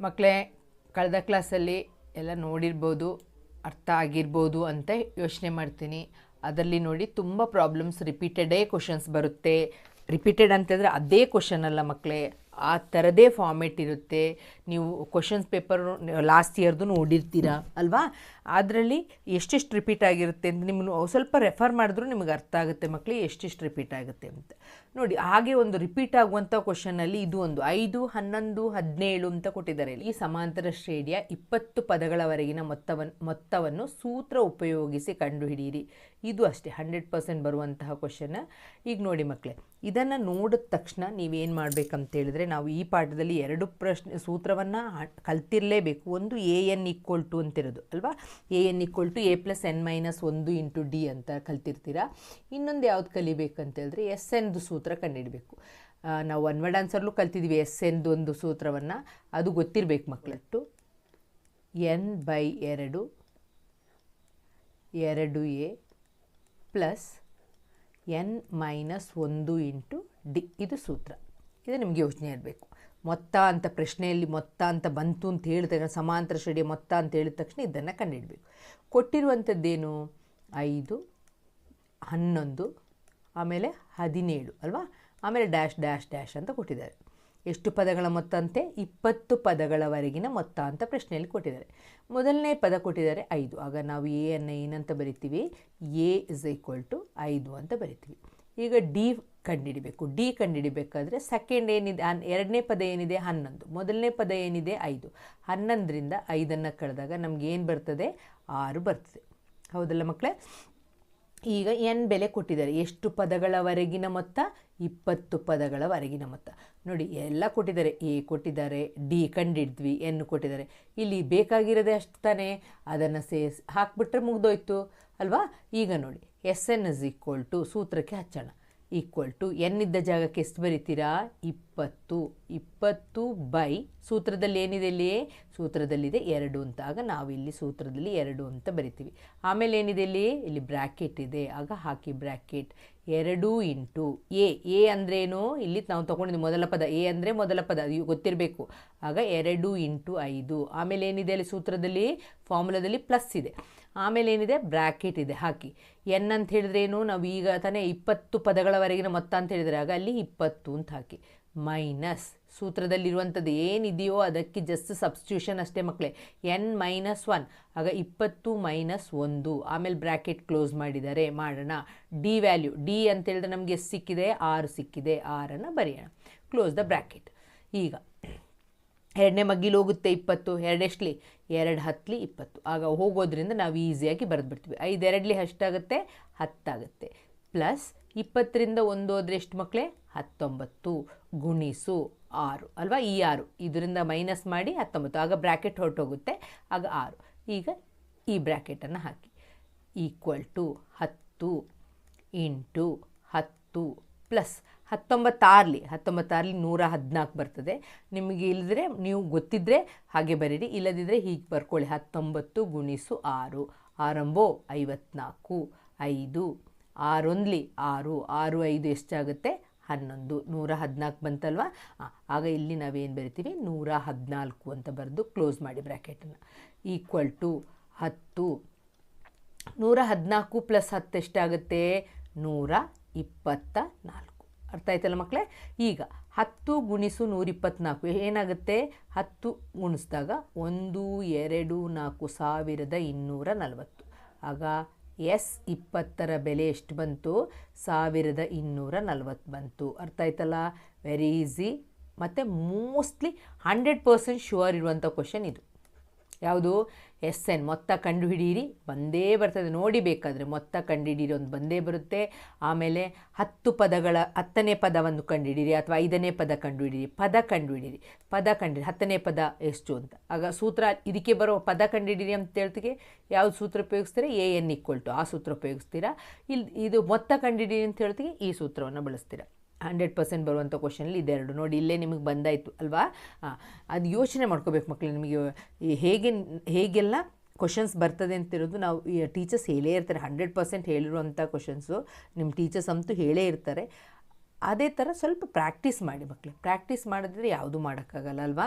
ಮಕ್ಕಳೇ ಕಳೆದ ಕ್ಲಾಸಲ್ಲಿ ಎಲ್ಲ ನೋಡಿರ್ಬೋದು, ಅರ್ಥ ಆಗಿರ್ಬೋದು ಅಂತ ಯೋಚನೆ ಮಾಡ್ತೀನಿ. ಅದರಲ್ಲಿ ನೋಡಿ ತುಂಬ ಪ್ರಾಬ್ಲಮ್ಸ್ ರಿಪೀಟೆಡೇ ಕ್ವಶನ್ಸ್ ಬರುತ್ತೆ. ರಿಪೀಟೆಡ್ ಅಂತಂದರೆ ಅದೇ ಕ್ವಶನ್ ಅಲ್ಲ ಮಕ್ಕಳೇ ಆ ಥರದೇ ಫಾರ್ಮೆಟ್ ಇರುತ್ತೆ. ನೀವು ಕ್ವಶನ್ಸ್ ಪೇಪರ್ ಲಾಸ್ಟ್ ಇಯರ್ದು ನೋಡಿರ್ತೀರಾ, ಅಲ್ವಾ? ಅದರಲ್ಲಿ ಎಷ್ಟೆಷ್ಟು ರಿಪೀಟ್ ಆಗಿರುತ್ತೆ ಅಂತ ನಿಮ್ಮನ್ನು ಸ್ವಲ್ಪ ರೆಫರ್ ಮಾಡಿದ್ರು ನಿಮಗೆ ಅರ್ಥ ಆಗುತ್ತೆ ಮಕ್ಕಳಿಗೆ ಎಷ್ಟೆಷ್ಟು ರಿಪೀಟ್ ಆಗುತ್ತೆ ಅಂತ. ನೋಡಿ, ಹಾಗೆ ಒಂದು ರಿಪೀಟ್ ಆಗುವಂಥ ಕ್ವಶನಲ್ಲಿ ಇದು ಒಂದು ಐದು, ಹನ್ನೊಂದು, ಹದಿನೇಳು ಅಂತ ಕೊಟ್ಟಿದ್ದಾರೆ. ಈ ಸಮಾಂತರ ಶ್ರೇಣಿಯ ಇಪ್ಪತ್ತು ಪದಗಳವರೆಗಿನ ಮೊತ್ತವನ್ನು ಮೊತ್ತವನ್ನು ಸೂತ್ರ ಉಪಯೋಗಿಸಿ ಕಂಡುಹಿಡಿಯಿರಿ. ಇದು ಅಷ್ಟೇ ಹಂಡ್ರೆಡ್ ಪರ್ಸೆಂಟ್ ಬರುವಂತಹ ಕ್ವಶನ್ ಈಗ ನೋಡಿ ಮಕ್ಕಳೇ ಇದನ್ನು ನೋಡಿದ ತಕ್ಷಣ ನೀವೇನು ಮಾಡಬೇಕಂತ ಹೇಳಿದ್ರೆ ನಾವು ಈ ಪಾಠದಲ್ಲಿ ಎರಡು ಪ್ರಶ್ನೆ ಸೂತ್ರವನ್ನು ಕಲ್ತಿರಲೇಬೇಕು. ಒಂದು ಎ ಎನ್ ಈಕ್ವಲ್ ಟು ಅಂತಿರೋದು ಅಲ್ವಾ? A N equal to A plus N minus ಒಂದು ಇಂಟು ಡಿ ಅಂತ ಕಲ್ತಿರ್ತೀರಾ? ಇನ್ನೊಂದು ಯಾವ್ದು ಕಲಿಬೇಕಂತ ಹೇಳಿದ್ರೆ ಎಸ್ ಎನ್ದು ಸೂತ್ರ ಕಂಡುಹಿಡಬೇಕು. ನಾವು ಒನ್ ವರ್ಡ್ ಆನ್ಸರ್ಲು ಕಲ್ತಿದ್ವಿ ಎಸ್ ಎನ್ದು ಒಂದು ಸೂತ್ರವನ್ನು. ಅದು ಗೊತ್ತಿರಬೇಕು ಮಕ್ಕಳಟ್ಟು ಎನ್ ಬೈ ಎರಡು ಎರಡು ಎ ಪ್ಲಸ್ ಎನ್ ಮೈನಸ್ ಒಂದು ಇಂಟು ಡಿ. ಇದು ಸೂತ್ರ. ಇದು ನಿಮಗೆ ಯೋಚನೆ ಇರಬೇಕು. ಮೊತ್ತ ಅಂತ ಪ್ರಶ್ನೆಯಲ್ಲಿ ಮೊತ್ತ ಅಂತ ಬಂತು ಅಂತ ಹೇಳಿದಾಗ ಸಮಾಂತರ ಶ್ರೇಣಿಯ ಮೊತ್ತ ಅಂತ ಹೇಳಿದ ತಕ್ಷಣ ಇದನ್ನು ಕಂಡುಹಿಡಬೇಕು. ಕೊಟ್ಟಿರುವಂಥದ್ದೇನು? ಐದು, ಹನ್ನೊಂದು, ಆಮೇಲೆ ಹದಿನೇಳು ಅಲ್ವಾ? ಆಮೇಲೆ ಡ್ಯಾಶ್ ಡ್ಯಾಶ್ ಡ್ಯಾಶ್ ಅಂತ ಕೊಟ್ಟಿದ್ದಾರೆ. ಎಷ್ಟು ಪದಗಳ ಮೊತ್ತ ಅಂತೆ? ಇಪ್ಪತ್ತು ಪದಗಳವರೆಗಿನ ಮೊತ್ತ ಅಂತ ಪ್ರಶ್ನೆಯಲ್ಲಿ ಕೊಟ್ಟಿದ್ದಾರೆ. ಮೊದಲನೇ ಪದ ಕೊಟ್ಟಿದ್ದಾರೆ ಐದು. ಆಗ ನಾವು ಎ ಅನ್ನು ಏನಂತ ಬರಿತೀವಿ? ಎ ಇಸ್ ಈಕ್ವಲ್ ಟು ಐದು ಅಂತ ಬರಿತೀವಿ. ಈಗ ಡಿ ಕಂಡುಹಿಡಿಬೇಕು. ಡಿ ಕಂಡುಹಿಡಿಬೇಕಾದ್ರೆ ಸೆಕೆಂಡ್ ಏನಿದೆ? ಹನ್, ಎರಡನೇ ಪದ ಏನಿದೆ? ಹನ್ನೊಂದು. ಮೊದಲನೇ ಪದ ಏನಿದೆ? ಐದು. ಹನ್ನೊಂದರಿಂದ ಐದನ್ನು ಕಳೆದಾಗ ನಮ್ಗೆ ಏನು ಬರ್ತದೆ? ಆರು ಬರ್ತದೆ. ಹೌದಲ್ಲ ಮಕ್ಕಳೇ? ಈಗ ಎನ್ ಬೆಲೆ ಕೊಟ್ಟಿದ್ದಾರೆ? ಎಷ್ಟು ಪದಗಳವರೆಗಿನ ಮೊತ್ತ? ಇಪ್ಪತ್ತು ಪದಗಳವರೆಗಿನ ಮೊತ್ತ. ನೋಡಿ, ಎಲ್ಲ ಕೊಟ್ಟಿದ್ದಾರೆ. ಎ ಕೊಟ್ಟಿದ್ದಾರೆ, ಡಿ ಕಂಡಿದ್ವಿ ಎನ್ ಕೊಟ್ಟಿದ್ದಾರೆ. ಇಲ್ಲಿ ಬೇಕಾಗಿರೋದೇ ಅಷ್ಟು ತಾನೇ. ಅದನ್ನು ಸೇರಿಸಿ, ಹಾಕ್ಬಿಟ್ರೆ ಮುಗ್ದೋಯ್ತು, ಅಲ್ವಾ? ಈಗ ನೋಡಿ, S N is equal to ಸೂತ್ರಕ್ಕೆ ಹಚ್ಚೋಣ. ಈಕ್ವಲ್ ಟು ಎನ್ ಇದ್ದ ಜಾಗಕ್ಕೆ ಎಷ್ಟು ಬರೀತೀರಾ? ಇಪ್ಪತ್ತು. ಇಪ್ಪತ್ತು ಬೈ ಸೂತ್ರದಲ್ಲಿ ಏನಿದೆ ಇಲ್ಲಿ? ಸೂತ್ರದಲ್ಲಿದೆ ಎರಡು ಅಂತ. ಆಗ ನಾವು ಇಲ್ಲಿ ಸೂತ್ರದಲ್ಲಿ ಎರಡು ಅಂತ ಬರಿತೀವಿ. ಆಮೇಲೆ ಏನಿದೆ ಇಲ್ಲಿ? ಇಲ್ಲಿ ಬ್ರ್ಯಾಕೆಟ್ ಇದೆ. ಆಗ ಹಾಕಿ ಬ್ರ್ಯಾಕೆಟ್ ಎರಡು ಇಂಟು ಎ. ಎ ಏನು? ಇಲ್ಲಿ ನಾವು ತೊಗೊಂಡಿದ್ದು ಮೊದಲ ಪದ. ಎ ಅಂದರೆ ಮೊದಲ ಪದ. ಅದು ಗೊತ್ತಿರಬೇಕು. ಆಗ ಎರಡು ಇಂಟು ಐದು. ಆಮೇಲೆ ಏನಿದೆ ಅಲ್ಲಿ ಸೂತ್ರದಲ್ಲಿ? ಫಾರ್ಮುಲಾದಲ್ಲಿ ಪ್ಲಸ್ ಇದೆ. ಆಮೇಲೆ ಏನಿದೆ? ಬ್ರ್ಯಾಕೆಟ್ ಇದೆ. ಹಾಕಿ. ಎನ್ ಅಂತ ಹೇಳಿದ್ರೇನು ನಾವು ಈಗ ತಾನೇ ಇಪ್ಪತ್ತು ಪದಗಳವರೆಗಿನ ಮೊತ್ತ ಅಂತ ಹೇಳಿದರೆ ಆಗ ಅಲ್ಲಿ ಇಪ್ಪತ್ತು ಅಂತ ಹಾಕಿ. ಮೈನಸ್. ಸೂತ್ರದಲ್ಲಿರುವಂಥದ್ದು ಏನಿದೆಯೋ ಅದಕ್ಕೆ ಜಸ್ಟ್ ಸಬ್ಸ್ಟ್ಯೂಷನ್ ಅಷ್ಟೇ ಮಕ್ಕಳೇ ಎನ್ ಮೈನಸ್ ಒನ್ ಆಗ ಇಪ್ಪತ್ತು ಮೈನಸ್ ಒಂದು. ಆಮೇಲೆ ಬ್ರ್ಯಾಕೆಟ್ ಕ್ಲೋಸ್ ಮಾಡಿದ್ದಾರೆ ಮಾಡೋಣ. ಡಿ ವ್ಯಾಲ್ಯೂ ಡಿ ಅಂತ ಹೇಳಿದ್ರೆ ನಮಗೆ ಎಷ್ಟು ಸಿಕ್ಕಿದೆ, ಆರು ಸಿಕ್ಕಿದೆ ಆರನ್ನು ಬರೆಯೋಣ. ಕ್ಲೋಸ್ ದ ಬ್ರ್ಯಾಕೆಟ್ ಈಗ ಎರಡನೇ ಮಗ್ಗಿಲು ಹೋಗುತ್ತೆ ಇಪ್ಪತ್ತು ಎರಡೆಷ್ಟ್ಲಿ ಎರಡು ಹತ್ತಲಿ ಇಪ್ಪತ್ತು. ಆಗ ಹೋಗೋದ್ರಿಂದ ನಾವು ಈಸಿಯಾಗಿ ಬರೆದ್ಬಿಡ್ತೀವಿ. ಐದು ಎರಡಲಿ ಎಷ್ಟಾಗುತ್ತೆ ಹತ್ತಾಗುತ್ತೆ. ಪ್ಲಸ್ ಇಪ್ಪತ್ತರಿಂದ ಒಂದು ಹೋದರೆ ಎಷ್ಟು ಮಕ್ಕಳೇ ಹತ್ತೊಂಬತ್ತು. ಗುಣಿಸು ಆರು. ಅಲ್ವಾ? ಈ ಆರು. ಇದರಿಂದ ಮೈನಸ್ ಮಾಡಿ ಹತ್ತೊಂಬತ್ತು. ಆಗ ಬ್ರ್ಯಾಕೆಟ್ ಹೊರಟೋಗುತ್ತೆ. ಆಗ ಆರು. ಈಗ ಈ ಬ್ರ್ಯಾಕೆಟನ್ನು ಹಾಕಿ. ಈಕ್ವಲ್ ಟು ಹತ್ತು ಇಂಟು ಹತ್ತು ಪ್ಲಸ್ ಹತ್ತೊಂಬತ್ತಾರಲಿ. ಹತ್ತೊಂಬತ್ತಾರಲಿ ನೂರ ಹದಿನಾಲ್ಕು ಬರ್ತದೆ. ನಿಮಗೆ ಇಲ್ಲದ್ರೆ ನೀವು ಗೊತ್ತಿದ್ದರೆ ಹಾಗೆ ಬರೀರಿ. ಇಲ್ಲದಿದ್ದರೆ ಹೀಗೆ ಬರ್ಕೊಳ್ಳಿ. ಹತ್ತೊಂಬತ್ತು ಗುಣಿಸು ಆರು. ಆರಂಭೋ ಐವತ್ನಾಲ್ಕು. ಐದು ಆರೊಂದ್ಲಿ ಆರು ಆರು ಐದು ಎಷ್ಟಾಗುತ್ತೆ? ಹನ್ನೊಂದು, ನೂರ ಹದಿನಾಲ್ಕು ಬಂತಲ್ವಾ? ಆಗ ಇಲ್ಲಿ ನಾವೇನು ಬರಿತೀವಿ? ನೂರ ಹದಿನಾಲ್ಕು ಅಂತ ಬರೆದು ಕ್ಲೋಸ್ ಮಾಡಿ ಬ್ರ್ಯಾಕೆಟನ್ನು ಈಕ್ವಲ್ ಟು ಹತ್ತು. ನೂರ ಹದಿನಾಲ್ಕು ಪ್ಲಸ್ ಹತ್ತು ಎಷ್ಟಾಗುತ್ತೆ? ನೂರ ಇಪ್ಪತ್ತ ನಾಲ್ಕು. ಅರ್ಥ ಆಯ್ತಲ್ಲ ಮಕ್ಕಳೇ ಈಗ ಹತ್ತು ಗುಣಿಸು ನೂರ ಇಪ್ಪತ್ತ್ನಾಲ್ಕು ಏನಾಗುತ್ತೆ? ಹತ್ತು ಗುಣಿಸಿದಾಗ ಒಂದು, ಎರಡು, ನಾಲ್ಕು ಸಾವಿರದ ಇನ್ನೂರ ನಲವತ್ತು. ಆಗ ಎಸ್ ಇಪ್ಪತ್ತರ ಬೆಲೆ ಎಷ್ಟು ಬಂತು? ಸಾವಿರದ ಇನ್ನೂರ ನಲವತ್ತು ಬಂತು. ಅರ್ಥ ಆಯ್ತಲ್ಲ? ವೆರಿ ಈಸಿ ಮತ್ತು ಮೋಸ್ಟ್ಲಿ ಹಂಡ್ರೆಡ್ ಪರ್ಸೆಂಟ್ ಶ್ಯೂರ್ ಇರುವಂಥ ಕ್ವಶನ್ ಇದು. ಯಾವುದು? S N. ಮೊತ್ತ ಕಂಡುಹಿಡಿಯಿರಿ. ಬಂದೇ ಬರ್ತದೆ. ನೋಡಿ ಬೇಕಾದರೆ ಮೊತ್ತ ಕಂಡುಹಿಡಿಯಿರಿ. ಒಂದು ಬಂದೇ ಬರುತ್ತೆ. ಆಮೇಲೆ ಹತ್ತು ಪದಗಳ, ಹತ್ತನೇ ಪದವನ್ನು ಕಂಡುಹಿಡಿಯಿರಿ ಅಥವಾ ಐದನೇ ಪದ ಕಂಡುಹಿಡಿಯಿರಿ. ಪದ ಕಂಡುಹಿಡಿಯಿರಿ. ಪದ ಕಂಡು ಹತ್ತನೇ ಪದ ಎಷ್ಟು ಅಂತ. ಆಗ ಸೂತ್ರ ಇದಕ್ಕೆ ಬರೋ ಪದ ಕಂಡುಹಿಡಿಯಿರಿ ಅಂತ ಹೇಳ್ತಿಗೆ ಯಾವ್ದು ಸೂತ್ರ ಉಪಯೋಗಿಸ್ತೀರಾ? ಎ ಎನ್ ಇಕ್ವಲ್ ಟು ಆ ಸೂತ್ರ ಉಪಯೋಗಿಸ್ತೀರಾ? ಇಲ್ಲಿ ಇದು ಮೊತ್ತ ಕಂಡುಹಿಡಿಯಿರಿ ಅಂತ ಹೇಳ್ತಿಗೆ ಈ ಸೂತ್ರವನ್ನು ಬಳಸ್ತೀರಾ. ಹಂಡ್ರೆಡ್ ಪರ್ಸೆಂಟ್ ಬರುವಂಥ ಕ್ವಶನಲ್ಲಿ ಇದೆರಡು. ನೋಡಿ, ಇಲ್ಲೇ ನಿಮಗೆ ಬಂದಾಯಿತು ಅಲ್ವಾ? ಅದು ಯೋಚನೆ ಮಾಡ್ಕೋಬೇಕು ಮಕ್ಕಳು ನಿಮಗೆ. ಹೇಗೆ, ಹೇಗೆಲ್ಲ ಕ್ವಶನ್ಸ್ ಬರ್ತದೆ ಅಂತಿರೋದು ನಾವು ಟೀಚರ್ಸ್ ಹೇಳೇ ಇರ್ತಾರೆ. ಹಂಡ್ರೆಡ್ ಪರ್ಸೆಂಟ್ ಹೇಳಿರುವಂಥ ಕ್ವಶನ್ಸು ನಿಮ್ಮ ಟೀಚರ್ಸ್ ಅಂತೂ ಹೇಳೇ ಇರ್ತಾರೆ. ಅದೇ ಥರ ಸ್ವಲ್ಪ ಪ್ರಾಕ್ಟೀಸ್ ಮಾಡಿ ಮಕ್ಕಳು ಪ್ರಾಕ್ಟೀಸ್ ಮಾಡಿದ್ರೆ ಯಾವುದು ಮಾಡೋಕ್ಕಾಗಲ್ಲ ಅಲ್ವಾ?